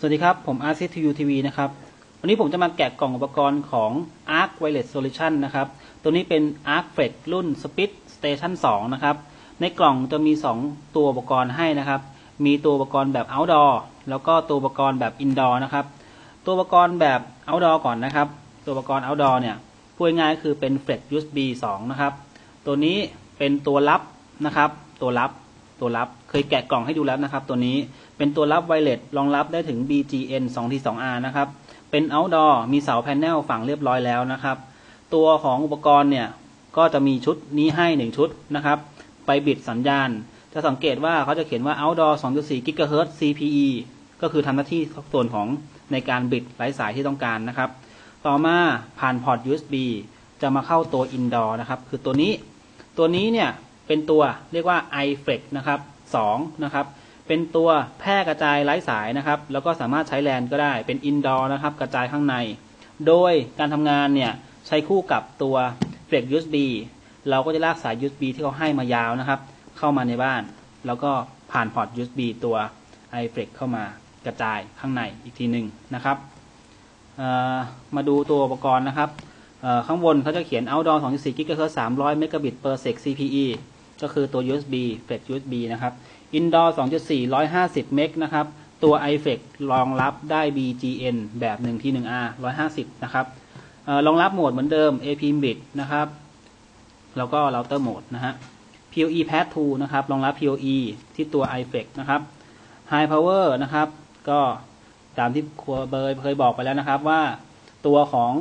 สวัสดีครับ ผม a r c t u TV นะครับ วันนี้ผมจะมาแกะกล่องอุปกรณ์ของ Arc Wireless Solution นะครับ ตัวนี้เป็น Arc Flex รุ่น Speed Station 2 นะครับ ในกล่องจะมี 2 ตัวอุปกรณ์ให้นะครับ มีตัวอุปกรณ์แบบ outdoor แล้วก็ตัวอุปกรณ์แบบ indoor นะครับ ตัวอุปกรณ์แบบ outdoor ก่อนนะครับ ตัวอุปกรณ์ outdoor เนี่ย พูดง่ายๆคือเป็น Flex USB 2 นะครับ ตัวนี้เป็นตัวรับนะครับ ตัวรับ ตัวรับ เคยแกะกล่องให้ดูแล้วนะครับ ตัวนี้ เป็นตัวรับไวเลสรองรับได้ถึง BGN 2T2R นะครับ เป็น outdoor มีเสาแผงฝังเรียบร้อยแล้วนะครับ ตัวของอุปกรณ์เนี่ยก็จะมีชุดนี้ให้ 1 ชุดนะครับ ไปบิดสัญญาณ จะสังเกตว่าเขาจะเขียนว่า outdoor 2.4 GHz CPE ก็คือทำหน้าที่ส่วนของในการบิดไร้สายที่ต้องการนะครับ ต่อมาผ่านพอร์ต USB จะมาเข้าตัว indoor นะครับ คือตัวนี้ ตัวนี้เนี่ยเป็นตัวเรียกว่า iFlex นะครับ2นะครับ เป็นตัวแพร่กระจายไร้สายนะครับ แล้วก็สามารถใช้แลนก็ได้เป็น indoor นะครับ กระจายข้างใน โดยการทำงานเนี่ยใช้คู่กับตัว Flex USB เราก็จะลากสาย USB ที่เขาให้มายาวนะครับ เข้ามาในบ้าน แล้วก็ผ่านพอร์ต USB ตัว iFlex เข้ามากระจายข้างในอีกทีหนึ่งนะครับมาดูตัวอุปกรณ์นะครับข้างบนเขาจะเขียน outdoor 2.4 GHz 300 Mbps CPE ก็คือตัว USB Flex USB นะครับ indoor 2.4 150เมกนะครับ ตัว iFlex รองรับได้ BGN แบบ1 t 1 R 150 นะครับรองรับโหมดเหมือนเดิม AP bit นะครับ แล้วก็ router mode นะฮะ PoE Path 2นะครับ รองรับ PoE ที่ตัว iFlex นะครับ High Power นะครับ ก็ตามที่ครัวเบย์เคยบอกไปแล้วนะครับว่าตัวของ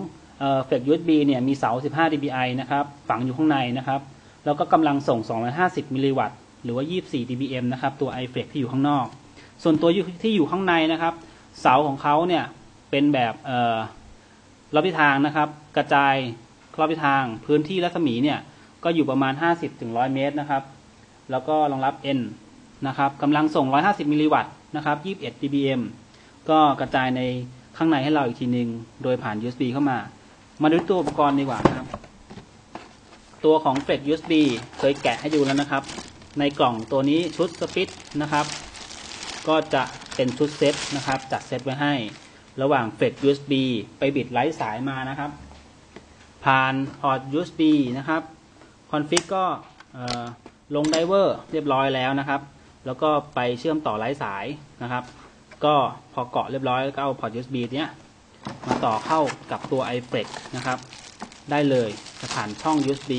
เฟก USB เนี่ยมีเสา 15 dBi นะครับ ฝังอยู่ข้างในนะครับ แล้วก็กำลังส่ง 250 มิลลิวัตต์ หรือว่า 24 dBm นะครับ ตัว iFlex ที่อยู่ข้างนอก ส่วนตัวที่อยู่ข้างในนะครับ เสาของเขาเนี่ย เป็นแบบรอบทิศทางนะครับ กระจายรอบทิศทาง พื้นที่รัศมีเนี่ย ก็อยู่ประมาณ 50-100 เมตรนะครับ แล้วก็รองรับ N นะครับกำลังส่ง 150 มิลลิวัตต์นะครับ 21 dBm ก็กระจายในข้างในให้เราอีกทีหนึ่งโดยผ่าน USB เข้ามา มาดูตัวอุปกรณ์ดีกว่าครับ ตัวของเฟก USB เคยแกะให้ดูแล้วนะครับ ในกล่องตัวนี้ชุดสปิตนะครับ ก็จะเป็นชุดเซตนะครับ จัดเซตไว้ให้ ระหว่างเฟก USB ไปบิดไร้สายมานะครับ ผ่านพอร์ต USB นะครับคอนฟิกก็ลงไดเวอร์เรียบร้อยแล้วนะครับ แล้วก็ไปเชื่อมต่อไร้สายนะครับ ก็พอเกาะเรียบร้อยก็เอาพอร์ต USB เนี้ยมาต่อเข้ากับตัว iFlex นะครับ ได้เลย ผ่านช่อง USB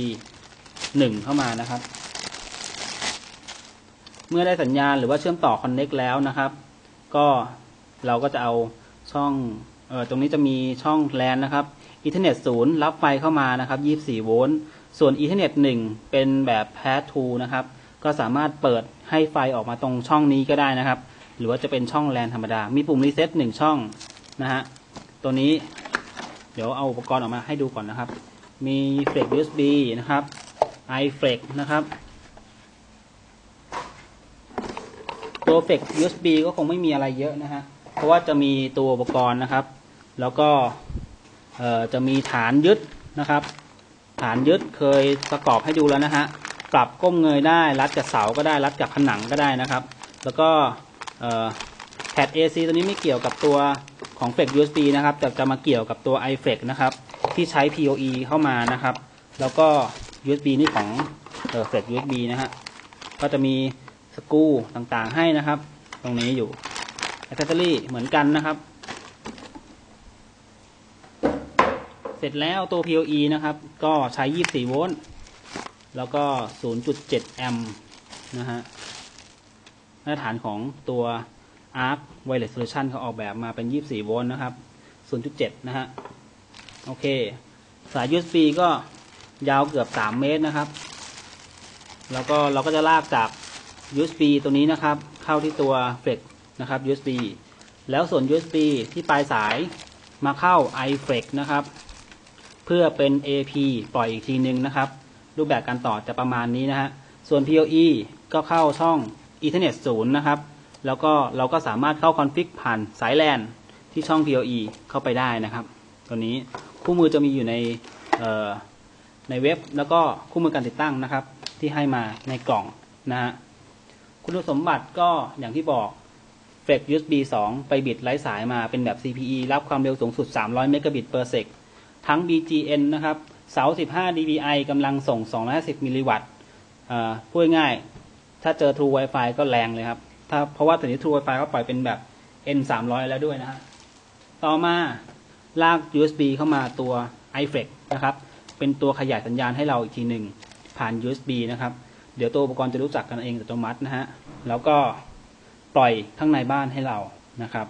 1 เข้ามานะครับ เมื่อได้สัญญาณหรือว่าเชื่อมต่อ Connect แล้วนะครับ ก็เราก็จะเอาช่องเออตรงนี้จะมีช่อง LAN นะครับ Ethernet 0รับไฟเข้ามานะครับ 24 โวลต์ ส่วน Ethernet 1เป็นแบบ Path 2นะครับ ก็สามารถเปิดให้ไฟออกมาตรงช่องนี้ก็ได้นะครับ หรือว่าจะเป็นช่องแลนธรรมดา มีปุ่มรีเซ็ตหนึ่งช่องนะฮะ ตัวนี้ เดี๋ยวเอาอุปกรณ์ออกมาให้ดูก่อนนะครับ มีเฟลก USB นะครับ iFlex นะครับ ตัวเฟลก USB ก็คงไม่มีอะไรเยอะนะฮะ เพราะว่าจะมีตัวอุปกรณ์นะครับ แล้วก็จะมีฐานยึดนะครับ ฐานยึดเคยประกอบให้ดูแล้วนะฮะ ปรับก้มเงยได้ รัดกับเสาก็ได้ รัดกับผนังก็ได้นะครับ แล้วก็แพด AC ตัวนี้ไม่เกี่ยวกับตัวของ Flex USB นะครับ แต่จะมาเกี่ยวกับตัว iFlex นะครับ ที่ใช้ PoE เข้ามานะครับ แล้วก็ USB นี่ของเออ Flex USB นะฮะก็จะมีสกูต่างๆให้นะครับ ตรงนี้อยู่ Accessory เหมือนกันนะครับ เสร็จแล้วตัว PoE นะครับ ก็ใช้ 24 โวลต์แล้วก็ 0.7 แอมป์นะฮะมาตรฐานของตัว Arc Wireless Solution เขาออกแบบมาเป็น 24 โวลต์นะครับ 0.7 นะฮะ โอเค สาย USB ก็ยาวเกือบ 3 เมตรนะครับ แล้วก็เราก็จะลากจาก USB ตัวนี้นะครับ เข้าที่ตัว Flex นะครับ USB แล้วส่วน USB ที่ปลายสายมาเข้า iFlex นะครับ เพื่อเป็น AP ปล่อยอีกทีนึงนะครับ รูปแบบการต่อจะประมาณนี้นะฮะ ส่วน PoE ก็เข้าช่อง Ethernet 0 นะครับ แล้วก็เราก็สามารถเข้าคอนฟิกผ่านสายแลนที่ช่อง PoE เข้าไปได้นะครับ ตัวนี้ คู่มือจะมีอยู่ในในเว็บ แล้วก็คู่มือการติดตั้งนะครับ ที่ให้มาในกล่องนะฮะคุณสมบัติก็อย่างที่บอกเฟก USB 2 ไปบิตไร้สายมาเป็นแบบ CPE รับความเร็วสูงสุด 300 เมกะบิต per sec ทั้ง BGN นะครับเสา15 dBi กำลังส่ง 250 มิลลิวัตต์อ่าพูดง่ายๆถ้าเจอ True Wi-Fi ก็แรงเลยครับ ถ้าเพราะว่าตอนนี้ True Wi-Fi ก็ปล่อยเป็นแบบ N 300แล้วด้วยนะฮะ ต่อมา ลาก USB เข้ามาตัว iFlex นะครับ เป็นตัวขยายสัญญาณให้เราอีกทีหนึ่งผ่าน USB นะครับ เดี๋ยวตัวอุปกรณ์จะรู้จักกันเองอัตโนมัตินะฮะ แล้วก็ปล่อยข้างในบ้านให้เรานะครับ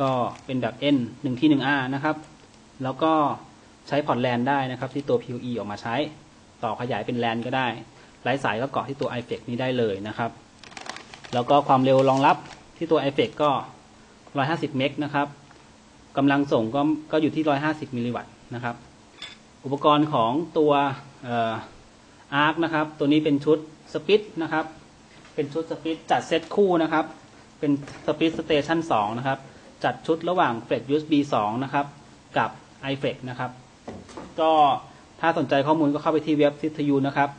ก็เป็นแบบ N 1ที่ 1R นะครับ แล้วก็ใช้พอร์ตแลนได้นะครับ ที่ตัว PoE ออกมาใช้ ต่อขยายเป็นแลนก็ได้ไร้สายก็เกาะที่ตัว iFlex นี้ได้เลยนะครับ แล้วก็ความเร็วรองรับที่ตัว iFlex ก็ 150 เมกนะครับ กำลังส่งก็ก็อยู่ที่ 150 มิลลิวัตต์นะครับ อุปกรณ์ของตัวอาร์คนะครับ ตัวนี้เป็นชุดสปิตนะครับ เป็นชุดสปิตจัดเซตคู่นะครับ เป็นสปิตสเตชัน2นะครับ จัดชุดระหว่างเฟลก USB 2 นะครับ กับ i f l e นะครับ ก็ถ้าสนใจข้อมูลก็เข้าไปที่เว็บซิทยูนะครับ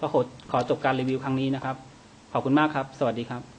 ก็ขอขอจบการรีวิวครั้งนี้นะครับ ขอบคุณมากครับ สวัสดีครับ